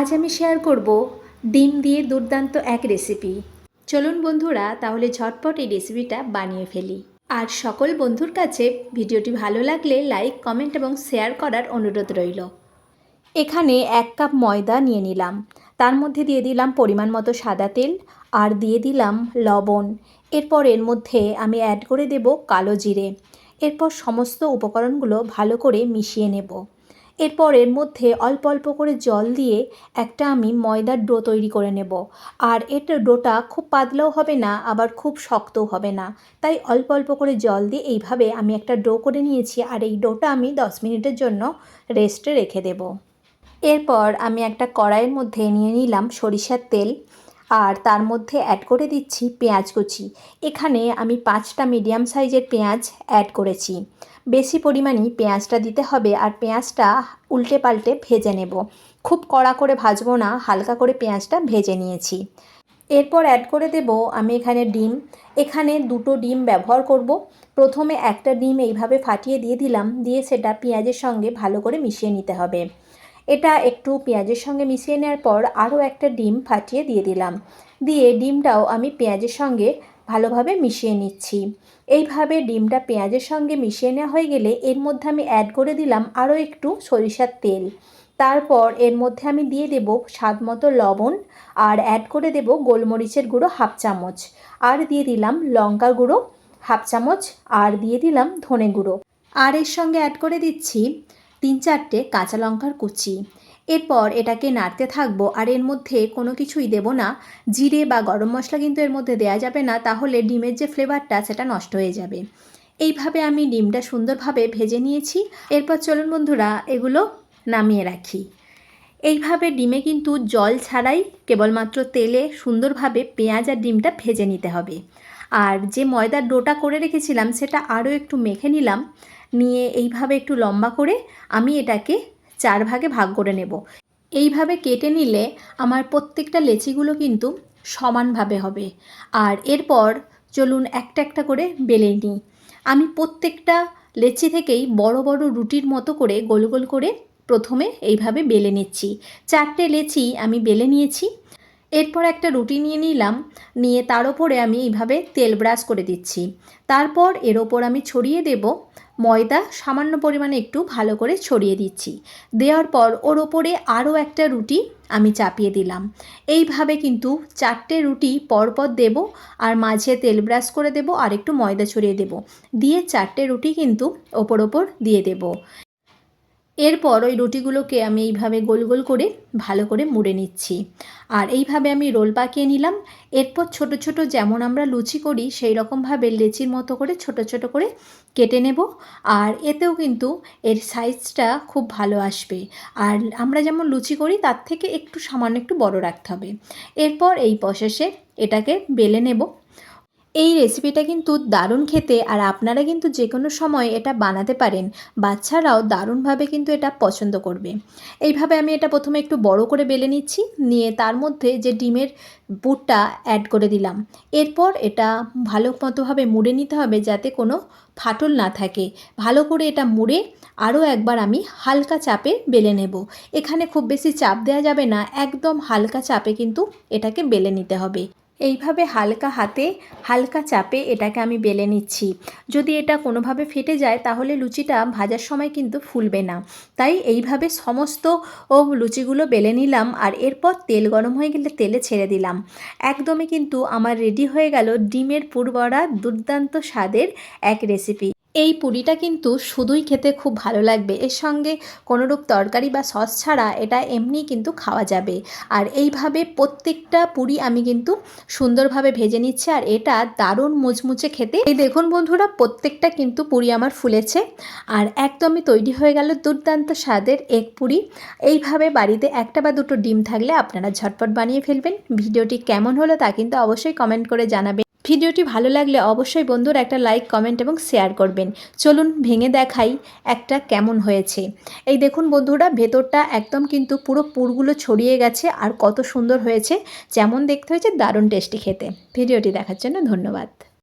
আজ আমি শেয়ার করব ডিম দিয়ে দুর্দান্ত এক রেসিপি চলুন বন্ধুরা, তাহলে ঝটপট এই রেসিপিটা বানিয়ে ফেলি। আর সকল বন্ধুর কাছে ভিডিওটি ভালো লাগলে লাইক কমেন্ট এবং শেয়ার করার অনুরোধ রইল। এখানে এক কাপ ময়দা নিয়ে নিলাম। তার মধ্যে দিয়ে দিলাম পরিমাণ মতো সাদা তেল আর দিয়ে দিলাম লবণ। এরপর এর মধ্যে আমি অ্যাড করে দেব কালো জিরে। এরপর সমস্ত উপকরণগুলো ভালো করে মিশিয়ে নেব। এরপর এর মধ্যে অল্প অল্প করে জল দিয়ে একটা আমি ময়দার ডো তৈরি করে নেব। আর এটা ডোটা খুব পাতলাও হবে না, আবার খুব শক্তও হবে না। তাই অল্প অল্প করে জল দিয়ে এইভাবে আমি একটা ডো করে নিয়েছি আর এই ডোটা আমি দশ মিনিটের জন্য রেস্টে রেখে দেব। এরপর আমি একটা কড়াইয়ের মধ্যে নিয়ে নিলাম সরিষার তেল। আর তার মধ্যে অ্যাড করে দিচ্ছি পেঁয়াজ কুচি। এখানে আমি পাঁচটা মিডিয়াম সাইজের পেঁয়াজ অ্যাড করেছি। বেশি পরিমাণই পেঁয়াজটা দিতে হবে আর পেঁয়াজটা উল্টে পাল্টে ভেজে নেব। খুব কড়া করে ভাজবো না, হালকা করে পেঁয়াজটা ভেজে নিয়েছি। এরপর অ্যাড করে দেব আমি এখানে ডিম। এখানে দুটো ডিম ব্যবহার করব। প্রথমে একটা ডিম এইভাবে ফাটিয়ে দিয়ে দিলাম, দিয়ে সেটা পেঁয়াজের সঙ্গে ভালো করে মিশিয়ে নিতে হবে। এটা একটু পেঁয়াজের সঙ্গে মিশিয়ে নেওয়ার পর আরও একটা ডিম ফাটিয়ে দিয়ে দিলাম। দিয়ে ডিমটাও আমি পেঁয়াজের সঙ্গে ভালোভাবে মিশিয়ে নিচ্ছি। এইভাবে ডিমটা পেঁয়াজের সঙ্গে মিশিয়ে নেওয়া হয়ে গেলে এর মধ্যে আমি অ্যাড করে দিলাম আরও একটু সরিষার তেল। তারপর এর মধ্যে আমি দিয়ে দেব স্বাদ মতো লবণ আর অ্যাড করে দেব গোলমরিচের গুঁড়ো হাফ চামচ। আর দিয়ে দিলাম লঙ্কা গুঁড়ো হাফ চামচ আর দিয়ে দিলাম ধনে গুঁড়ো। আর এর সঙ্গে অ্যাড করে দিচ্ছি তিন চারটে কাঁচা লঙ্কার কুচি। এরপর এটাকে নাড়তে থাকব আর এর মধ্যে কোনো কিছুই দেব না। জিরে বা গরম মশলা কিন্তু এর মধ্যে দেওয়া যাবে না, তাহলে ডিমের যে ফ্লেভারটা সেটা নষ্ট হয়ে যাবে। এইভাবে আমি ডিমটা সুন্দরভাবে ভেজে নিয়েছি। এরপর চলুন বন্ধুরা, এগুলো নামিয়ে রাখি। এইভাবে ডিমে কিন্তু জল ছাড়াই কেবলমাত্র তেলে সুন্দরভাবে পেঁয়াজ আর ডিমটা ভেজে নিতে হবে। আর যে ময়দার ডোটা করে রেখেছিলাম সেটা আরও একটু মেখে নিলাম। নিয়ে এইভাবে একটু লম্বা করে আমি এটাকে চার ভাগে ভাগ করে নেব। এইভাবে কেটে নিলে আমার প্রত্যেকটা লেচিগুলো কিন্তু সমানভাবে হবে। আর এরপর চলুন একটা একটা করে বেলে নিই। আমি প্রত্যেকটা লেচি থেকেই বড় বড় রুটির মতো করে গোল গোল করে প্রথমে এইভাবে বেলে নিচ্ছি। চারটে লেচি আমি বেলে নিয়েছি। এরপর একটা রুটি নিয়ে নিলাম, নিয়ে তার ওপরে আমি এইভাবে তেল ব্রাশ করে দিচ্ছি। তারপর এর ওপর আমি ছড়িয়ে দেব ময়দা, সামান্য পরিমাণে একটু ভালো করে ছড়িয়ে দিচ্ছি। দেওয়ার পর ওর ওপরে আরও একটা রুটি আমি চাপিয়ে দিলাম। এইভাবে কিন্তু চারটে রুটি পরপর দেব আর মাঝে তেল ব্রাশ করে দেব আর একটু ময়দা ছড়িয়ে দেব। দিয়ে চারটে রুটি কিন্তু ওপর ওপর দিয়ে দেব। এরপর ওই রুটিগুলোকে আমি এইভাবে গোল গোল করে ভালো করে মুড়ে নিচ্ছি। আর এইভাবে আমি রোল পাকিয়ে নিলাম। এরপর ছোট ছোট যেমন আমরা লুচি করি, সেই রকমভাবে লেচির মতো করে ছোট ছোট করে কেটে নেব। আর এতেও কিন্তু এর সাইজটা খুব ভালো আসবে। আর আমরা যেমন লুচি করি, তার থেকে একটু সামান্য একটু বড় রাখতে হবে। এরপর এই প্রসেসে এটাকে বেলে নেব। এই রেসিপিটা কিন্তু দারুণ খেতে আর আপনারা কিন্তু যে কোনো সময় এটা বানাতে পারেন। বাচ্চারাও দারুণভাবে কিন্তু এটা পছন্দ করবে। এইভাবে আমি এটা প্রথমে একটু বড় করে বেলে নিচ্ছি, নিয়ে তার মধ্যে যে ডিমের বুটটা অ্যাড করে দিলাম। এরপর এটা ভালো মতোভাবে মুড়ে নিতে হবে যাতে কোনো ফাটল না থাকে। ভালো করে এটা মুড়ে আরও একবার আমি হালকা চাপে বেলে নেব। এখানে খুব বেশি চাপ দেওয়া যাবে না, একদম হালকা চাপে কিন্তু এটাকে বেলে নিতে হবে। এইভাবে হালকা হাতে, হালকা চাপে এটাকে আমি বেলে নিচ্ছি। যদি এটা কোনোভাবে ফেটে যায়, তাহলে লুচিটা ভাজার সময় কিন্তু ফুলবে না। তাই এইভাবে সমস্ত ও লুচিগুলো বেলে নিলাম আর এরপর তেল গরম হয়ে গেলে তেলে ছেড়ে দিলাম। একদমই কিন্তু আমার রেডি হয়ে গেল ডিমের পুরবড়া দুর্দান্ত স্বাদের এক রেসিপি এই পুরিটা কিন্তু শুধুই খেতে খুব ভালো লাগবে। এর সঙ্গে কোনোরূপ তরকারি বা সস ছাড়া এটা এমনি কিন্তু খাওয়া যাবে। আর এইভাবে প্রত্যেকটা পুরি আমি কিন্তু সুন্দরভাবে ভেজে নিচ্ছি আর এটা দারুণ মুচমুচে খেতে। এই দেখুন বন্ধুরা, প্রত্যেকটা কিন্তু পুরি আমার ফুলেছে। আর একদমই তৈরি হয়ে গেল দুর্দান্ত স্বাদের এক পুরি। এইভাবে বাড়িতে একটা বা দুটো ডিম থাকলে আপনারা ঝটপট বানিয়ে ফেলবেন। ভিডিওটি কেমন হলো তা কিন্তু অবশ্যই কমেন্ট করে জানাবেন। ভিডিওটি ভালো লাগলে অবশ্যই বন্ধুর একটা লাইক কমেন্ট এবং শেয়ার করবেন। চলুন ভেঙে দেখাই একটা কেমন হয়েছে। এই দেখুন বন্ধুরা, ভেতরটা একদম কিন্তু পুরো পুরগুলো ছড়িয়ে গেছে আর কত সুন্দর হয়েছে। যেমন দেখতে হয়েছে, দারুণ টেস্টি খেতে। ভিডিওটি দেখার জন্য ধন্যবাদ।